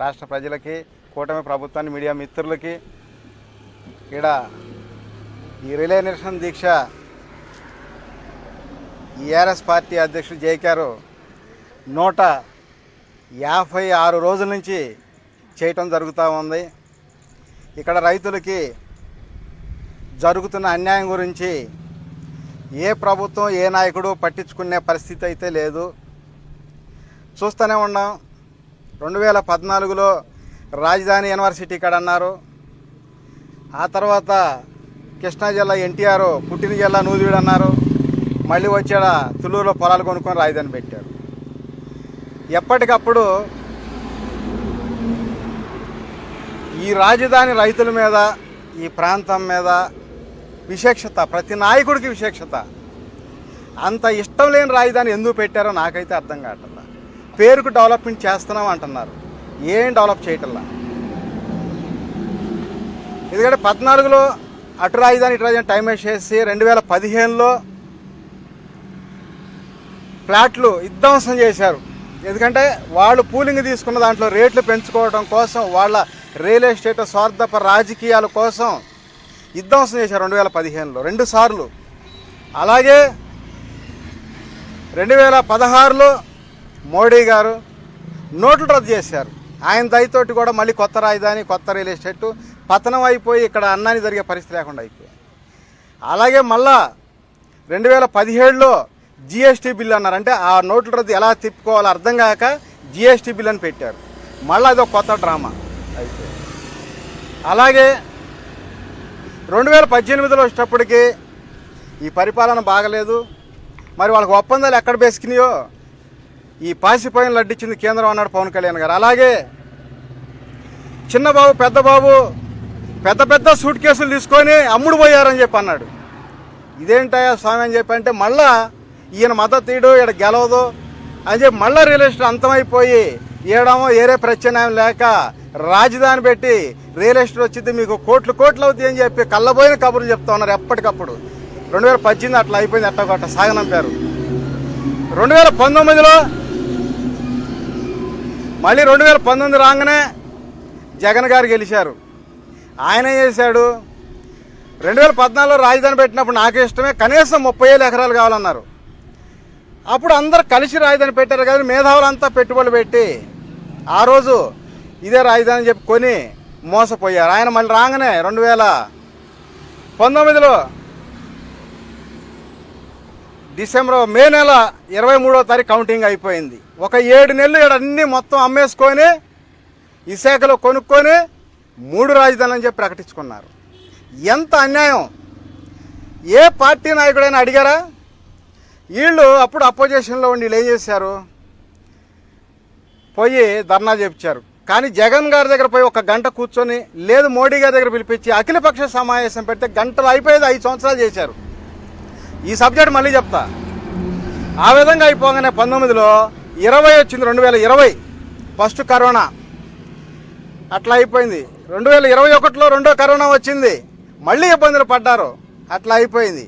రాష్ట్ర ప్రజలకి కూటమి ప్రభుత్వాన్ని మీడియా మిత్రులకి ఇక్కడ ఈ రిలే నిరసన దీక్ష ఈఆర్ఎస్ పార్టీ అధ్యక్షుడు జైకారు నూట యాభై ఆరు రోజుల నుంచి చేయటం జరుగుతూ ఉంది. ఇక్కడ రైతులకి జరుగుతున్న అన్యాయం గురించి ఏ ప్రభుత్వం ఏ నాయకుడు పట్టించుకునే పరిస్థితి అయితే లేదు. చూస్తూనే ఉన్నాం. రెండు వేల పద్నాలుగులో రాజధాని యూనివర్సిటీ ఇక్కడ అన్నారు. ఆ తర్వాత కృష్ణా జిల్లా ఎన్టీఆర్ పుట్టిన జిల్లా నూజివీడు అన్నారు. మళ్ళీ వచ్చాడ తులూరులో పొలాలు కొనుక్కొని రాజధాని పెట్టారు. ఎప్పటికప్పుడు ఈ రాజధాని రైతుల మీద ఈ ప్రాంతం మీద విశేషత ప్రతి నాయకుడికి విశేషత. అంత ఇష్టం లేని రాజధాని ఎందుకు పెట్టారో నాకైతే అర్థం కావట్లేదు. పేరుకు డెవలప్మెంట్ చేస్తున్నాం అంటున్నారు. ఏం డెవలప్ చేయటంలా? ఎందుకంటే పద్నాలుగులో అటు రాజధాని ఇటు రాజధాని టైం వేస్ట్ చేసి రెండు వేల పదిహేనులో ఫ్లాట్లు విధ్వంసం చేశారు. ఎందుకంటే వాళ్ళు పూలింగ్ తీసుకున్న దాంట్లో రేట్లు పెంచుకోవడం కోసం వాళ్ళ రియల్ ఎస్టేట్ స్వార్థప రాజకీయాల కోసం విధ్వంసం చేశారు రెండు వేల పదిహేనులో రెండు సార్లు. అలాగే రెండు వేల పదహారులో మోడీ గారు నోట్లు రద్దు చేశారు. ఆయన దయతోటి కూడా మళ్ళీ కొత్త రాజధాని కొత్త రియల్ ఎస్టేట్ పతనం అయిపోయి ఇక్కడ అన్నాన్ని జరిగే పరిస్థితి లేకుండా అయిపోయింది. అలాగే మళ్ళా రెండు వేల పదిహేడులో జిఎస్టీ బిల్ అన్నారు. అంటే ఆ నోట్ల రద్దు ఎలా తిప్పుకోవాలో అర్థం కాక జిఎస్టీ బిల్ అని పెట్టారు. మళ్ళీ అదొక కొత్త డ్రామా అయితే అలాగే రెండు వేల పద్దెనిమిదిలో వచ్చేటప్పటికి ఈ పరిపాలన బాగలేదు. మరి వాళ్ళకి ఒప్పందాలు ఎక్కడ బెసికినాయో ఈ పాసిపోయిన లడ్డిచ్చింది కేంద్రం అన్నాడు పవన్ కళ్యాణ్ గారు. అలాగే చిన్న బాబు పెద్ద బాబు పెద్ద పెద్ద సూట్ కేసులు తీసుకొని అమ్ముడు పోయారని చెప్పి అన్నాడు. ఇదేంటయ్యా స్వామి అని చెప్పి అంటే మళ్ళా ఈయన మద్దతు తీయడు ఈడ గెలవదు అని చెప్పి మళ్ళా రియల్ ఎస్టేట్ అంతమైపోయి ఏడమో ఏరే ప్రత్యామ్నాయం లేక రాజధాని పెట్టి రియల్ ఎస్టేట్ వచ్చింది మీకు కోట్లు కోట్లు అవుతుంది అని చెప్పి కళ్ళబోయిన కబుర్లు చెప్తా ఉన్నారు ఎప్పటికప్పుడు. రెండు వేల పద్దెనిమిది అట్లా అయిపోయింది ఎట్టగొట్ట సాగనంపారు. రెండు వేల పంతొమ్మిదిలో మళ్ళీ రెండు వేల పంతొమ్మిది రాగానే జగన్ గారు గెలిచారు. ఆయన చేశాడు? రెండు వేల పద్నాలుగులో రాజధాని పెట్టినప్పుడు నాకు ఇష్టమే కనీసం ముప్పై ఏళ్ళు ఎకరాలు కావాలన్నారు. అప్పుడు అందరు కలిసి రాజధాని పెట్టారు కానీ మేధావులంతా పెట్టుబడులు పెట్టి ఆ రోజు ఇదే రాజధాని అని చెప్పి కొని మోసపోయారు. ఆయన మళ్ళీ రాగానే రెండు వేల పంతొమ్మిదిలో డిసెంబర్ మే నెల ఇరవై మూడో తారీఖు కౌంటింగ్ అయిపోయింది. ఒక ఏడు నెలలు ఇక్కడ అన్నీ మొత్తం అమ్మేసుకొని విశాఖలో కొనుక్కొని మూడు రాజధానులు అని చెప్పి ప్రకటించుకున్నారు. ఎంత అన్యాయం? ఏ పార్టీ నాయకుడైనా అడిగారా? వీళ్ళు అప్పుడు అపోజిషన్లో ఉండి వీళ్ళు ఏం చేశారు? పోయి ధర్నా చేపించారు. కానీ జగన్ గారి దగ్గర పోయి ఒక గంట కూర్చొని లేదు మోడీ గారి దగ్గర పిలిపించి అఖిలపక్ష సమావేశం పెడితే గంటలు అయిపోయేది ఐదు సంవత్సరాలు చేశారు. ఈ సబ్జెక్ట్ మళ్ళీ చెప్తా. ఆ విధంగా అయిపోగానే పంతొమ్మిదిలో ఇరవై వచ్చింది రెండు వేల ఇరవై. First corona. అట్లా అయిపోయింది. రెండు వేల ఇరవై ఒకటిలో రెండో కరోనా వచ్చింది. మళ్ళీ ఇబ్బందులు పడ్డారు. అట్లా అయిపోయింది.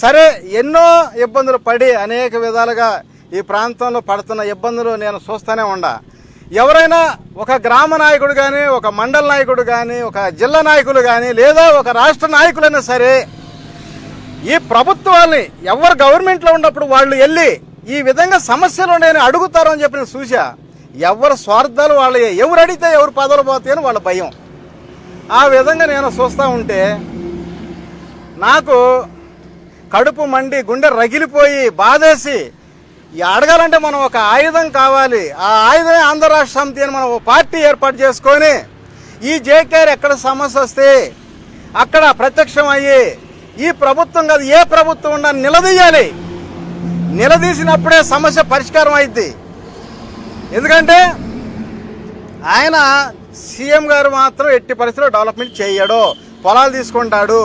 సరే ఎన్నో ఇబ్బందులు పడి అనేక విధాలుగా ఈ ప్రాంతంలో పడుతున్న ఇబ్బందులు నేను చూస్తూనే ఉండా. ఎవరైనా ఒక గ్రామ నాయకుడు కానీ ఒక మండల నాయకుడు కానీ ఒక జిల్లా నాయకులు కానీ లేదా ఒక రాష్ట్ర నాయకులైనా సరే ఈ ప్రభుత్వాన్ని ఎవరు గవర్నమెంట్లో ఉన్నప్పుడు వాళ్ళు వెళ్ళి ఈ విధంగా సమస్యలు ఉన్నాయని అడుగుతారు అని చెప్పి చూసా ఎవరు స్వార్థాలు వాళ్ళ ఎవరు అడిగితే ఎవరు పదవులు పోతాయని వాళ్ళ భయం. ఆ విధంగా నేను చూస్తూ ఉంటే నాకు కడుపు మండి గుండె రగిలిపోయి బాధేసి ఈ అడగాలంటే మనం ఒక ఆయుధం కావాలి. ఆ ఆయుధమే ఆంధ్ర రాష్ట్ర సమితి అని మనం ఒక పార్టీ ఏర్పాటు చేసుకొని ఈ జేకేఆర్ ఎక్కడ సమస్య వస్తే అక్కడ ప్రత్యక్షం అయ్యి ఈ ప్రభుత్వం కాదు ఏ ప్రభుత్వం ఉన్నా నిలదీయాలి. నిలదీసినప్పుడే సమస్య పరిష్కారం అయింది ఎందుకంటే ఆయన సీఎం గారు మాత్రం ఎట్టి పరిస్థితిలో డెవలప్మెంట్ చేయడు. పొలాలు తీసుకుంటాడు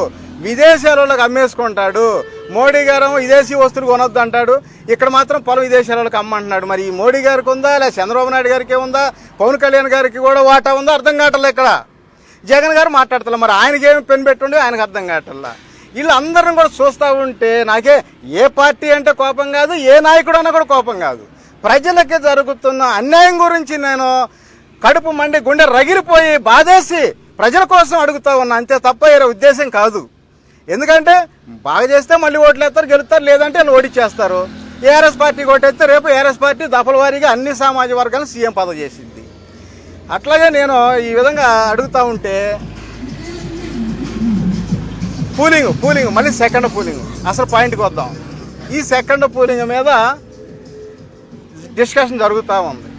విదేశాలకు అమ్మేసుకుంటాడు మోడీ గారు విదేశీ వస్తువులు కొనొద్దు అంటాడు. ఇక్కడ మాత్రం పొలం విదేశాలకు అమ్మంటున్నాడు. మరి ఈ మోడీ గారికి ఉందా లేదా చంద్రబాబు నాయుడు గారికి ఉందా పవన్ కళ్యాణ్ గారికి కూడా వాటా ఉందా అర్థం కావట్లేదు ఇక్కడ. జగన్ గారు మాట్లాడతలే మరి ఆయనకి ఏమి పెన్ పెట్టుండే ఆయనకు అర్థం కావట్లా. వీళ్ళందరం కూడా చూస్తూ ఉంటే నాకే ఏ పార్టీ అంటే కోపం కాదు ఏ నాయకుడు అన్నా కూడా కోపం కాదు. ప్రజలకి జరుగుతున్న అన్యాయం గురించి నేను కడుపు మండి గుండె రగిలిపోయి బాధేసి ప్రజల కోసం అడుగుతా ఉన్నా. అంతే తప్ప వేరే ఉద్దేశం కాదు. ఎందుకంటే బాగా చేస్తే మళ్ళీ ఓట్లు వేస్తారు గెలుస్తారు లేదంటే వాళ్ళు ఓడిచ్చేస్తారు ఏఆర్ఎస్ పార్టీ ఓటేస్తే రేపు ఏఆర్ఎస్ పార్టీ దఫల వారీగా అన్ని సామాజిక వర్గాలను సీఎం పదవి చేసింది. అట్లాగే నేను ఈ విధంగా అడుగుతా ఉంటే పూలింగ్ పూలింగ్ మళ్ళీ సెకండ్ పూలింగ్. అసలు పాయింట్కి వద్దాం. ఈ సెకండ్ పూలింగ్ మీద డిస్కషన్ జరుగుతూ ఉంది.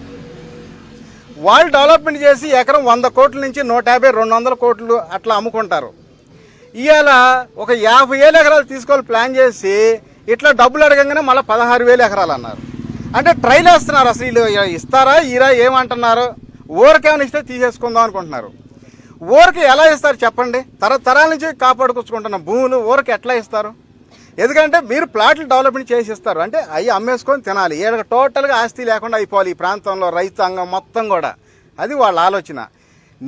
వాళ్ళు డెవలప్మెంట్ చేసి ఎకరం వంద కోట్ల నుంచి నూట యాభై రెండు వందల కోట్లు అట్లా అమ్ముకుంటారు. ఇవాళ ఒక యాభై వేల ఎకరాలు తీసుకోవాలి ప్లాన్ చేసి ఇట్లా డబ్బులు అడగంగానే మళ్ళీ పదహారు వేల ఎకరాలు అన్నారు. అంటే ట్రైల్ వేస్తున్నారు అసలు వీళ్ళు. ఇస్తారా ఈరా ఏమంటున్నారు? ఊరికేమైనా ఇస్తే తీసేసుకుందాం అనుకుంటున్నారు. ఊరికి ఎలా ఇస్తారు చెప్పండి? తరతరాల నుంచి కాపాడుకొచ్చుకుంటున్న భూములు ఊరికి ఎట్లా ఇస్తారు? ఎందుకంటే మీరు ప్లాట్లు డెవలప్మెంట్ చేసి ఇస్తారు. అంటే అవి అమ్మేసుకొని తినాలి. ఇక్కడ టోటల్గా ఆస్తి లేకుండా అయిపోవాలి ఈ ప్రాంతంలో రైతాంగం మొత్తం కూడా. అది వాళ్ళ ఆలోచన.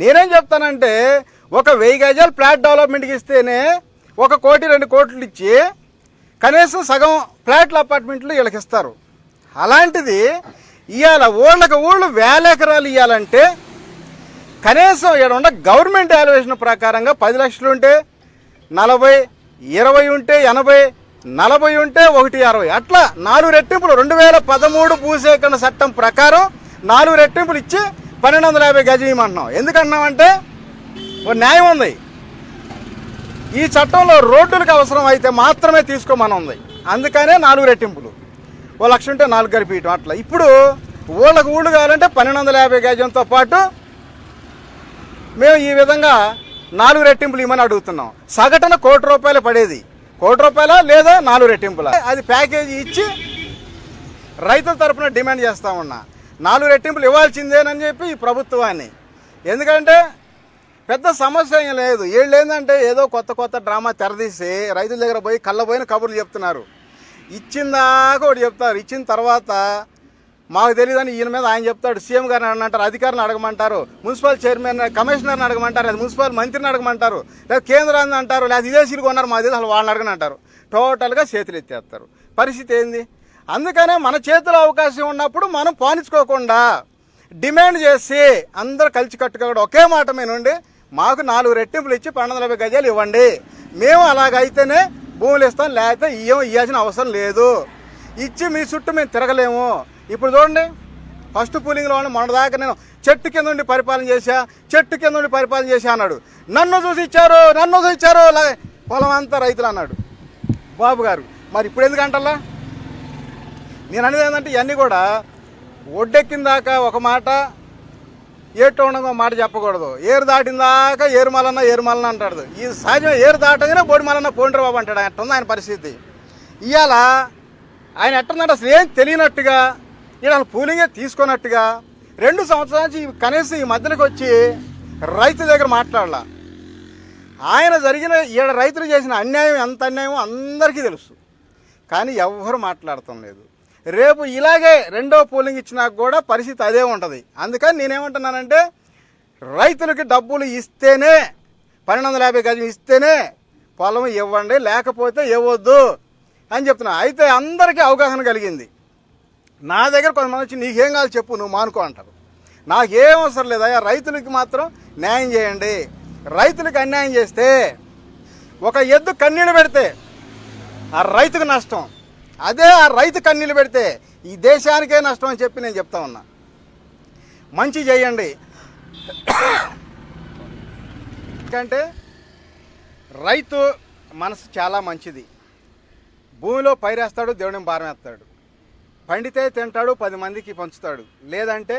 నేనేం చెప్తానంటే ఒక వెయ్యి గజాలు ప్లాట్ డెవలప్మెంట్కి ఇస్తేనే ఒక కోటి రెండు కోట్లు ఇచ్చి కనీసం సగం ఫ్లాట్ల అపార్ట్మెంట్లు వీళ్ళకి ఇస్తారు. అలాంటిది ఇవాళ ఊళ్ళకి ఊళ్ళు వేల ఎకరాలు ఇవ్వాలంటే కనీసం ఏడుండ ఉన్న గవర్నమెంట్ వాల్యుయేషన్ ప్రకారంగా పది లక్షలు ఉంటే నలభై ఇరవై ఉంటే ఎనభై నలభై ఉంటే ఒకటి అరవై. అట్లా నాలుగు రెట్టింపులు రెండు వేల పదమూడు భూసేకరణ చట్టం ప్రకారం నాలుగు రెట్టింపులు ఇచ్చి పన్నెండు వందల యాభై గజం ఇవ్వమంటున్నాం. ఎందుకన్నామంటే ఓ న్యాయం ఉంది. ఈ చట్టంలో రోడ్డులకు అవసరం అయితే మాత్రమే తీసుకోమని ఉంది అందుకనే నాలుగు రెట్టింపులు. ఓ లక్ష ఉంటే నాలుగు గరిపీయటం అట్లా. ఇప్పుడు ఊళ్ళకు ఊళ్ళు కావాలంటే పన్నెండు వందల యాభై గజంతో పాటు మేము ఈ విధంగా నాలుగు రెట్టింపులు ఇవ్వమని అడుగుతున్నాం. సగటున కోటి రూపాయలు పడేది. కోటి రూపాయల లేదా నాలుగు రెట్టింపుల? అది ప్యాకేజీ ఇచ్చి రైతుల తరపున డిమాండ్ చేస్తా ఉన్నా. నాలుగు రెట్టింపులు ఇవ్వాల్సిందేనని చెప్పి ఈ ప్రభుత్వాన్ని. ఎందుకంటే పెద్ద సమస్య ఏం లేదు. వీళ్ళు ఏంటంటే ఏదో కొత్త కొత్త డ్రామా తెరదీసి రైతుల దగ్గర పోయి కళ్ళబోయిన కబుర్లు చెప్తున్నారు. ఇచ్చిందాక ఒకటి చెప్తారు. ఇచ్చిన తర్వాత మాకు తెలియదని ఈయన మీద ఆయన చెప్తాడు. సీఎం గారిని అని అంటారు అధికారులను అడగమంటారు మున్సిపల్ చైర్మన్ కమిషనర్ని అడగమంటారు లేదా మున్సిపల్ మంత్రిని అడగమంటారు లేదా కేంద్రాన్ని అంటారు లేదా విదేశీలు కొన్నారు మా తెలిసి అసలు వాళ్ళని అడగని అంటారు. టోటల్గా చేతులు ఎత్తేస్తారు. పరిస్థితి ఏంది? అందుకనే మన చేతిలో అవకాశం ఉన్నప్పుడు మనం పానించుకోకుండా డిమాండ్ చేసి అందరూ కలిసి కట్టుకోకుండా ఒకే మాట మీద నుండి మాకు నాలుగు రెట్టింపులు ఇచ్చి పన్నెండు నలభై గజాలు ఇవ్వండి. మేము అలాగైతేనే భూములు ఇస్తాం లేకపోతే ఇయ్యం ఇవ్వాల్సిన అవసరం లేదు. ఇచ్చి మీ చుట్టూ మేము తిరగలేము. ఇప్పుడు చూడండి ఫస్ట్ పూలింగ్లో మొన్న దాకా నేను చెట్టు కింద ఉండి పరిపాలన చేశా చెట్టు కింద ఉండి పరిపాలన చేశా అన్నాడు. నన్ను చూసి ఇచ్చారు నన్ను చూసి ఇచ్చారు పొలం అంతా రైతులు అన్నాడు. బాబు గారు మరి ఇప్పుడు ఎందుకంటల్లా నేను అనేది ఏంటంటే ఇవన్నీ కూడా ఒడ్డెక్కిన దాకా ఒక మాట ఏటో ఉండగా మాట చెప్పకూడదు. ఏరు దాటిన దాకా ఏరు మలన్న అంటాడు. ఈ సహజం ఏరు దాటగానే బోడి మలన్న పోండ్ర బాబు అంటాడు. ఎట్టుంది ఆయన పరిస్థితి? ఇవాళ ఆయన ఎట్టుందంటే అసలు ఏం తెలియనట్టుగా ఈడ పూలింగే తీసుకున్నట్టుగా రెండు సంవత్సరాల నుంచి కనీసం ఈ మధ్యలోకి వచ్చి రైతు దగ్గర మాట్లాడాల. ఆయన జరిగిన ఈడ రైతులు చేసిన అన్యాయం ఎంత అన్యాయం అందరికీ తెలుసు. కానీ ఎవ్వరు మాట్లాడటం లేదు. రేపు ఇలాగే రెండో పోలింగ్ ఇచ్చినా కూడా పరిస్థితి అదే ఉంటుంది. అందుకని నేనేమంటున్నానంటే రైతులకి డబ్బులు ఇస్తేనే పన్నెండు వందల యాభై గజం ఇస్తేనే పొలం ఇవ్వండి లేకపోతే ఇవ్వద్దు అని చెప్తున్నా. అయితే అందరికీ అవగాహన కలిగింది. నా దగ్గర కొంతమంది వచ్చి నీకేం కావాలి చెప్పు నువ్వు మానుకో అంటారు. నాకేం అవసరం లేదు అయ్యా రైతులకి మాత్రం న్యాయం చేయండి. రైతులకు అన్యాయం చేస్తే ఒక ఎద్దు కన్నీళ్ళు పెడితే ఆ రైతుకు నష్టం. అదే ఆ రైతు కన్నీళ్ళు పెడితే ఈ దేశానికే నష్టం అని చెప్పి నేను చెప్తా ఉన్నా. మంచి చేయండి. ఎందుకంటే రైతు మనసు చాలా మంచిది. భూమిలో పైరేస్తాడు దేవుడిని భారం వేస్తాడు పండితే తింటాడు పది మందికి పంచుతాడు. లేదంటే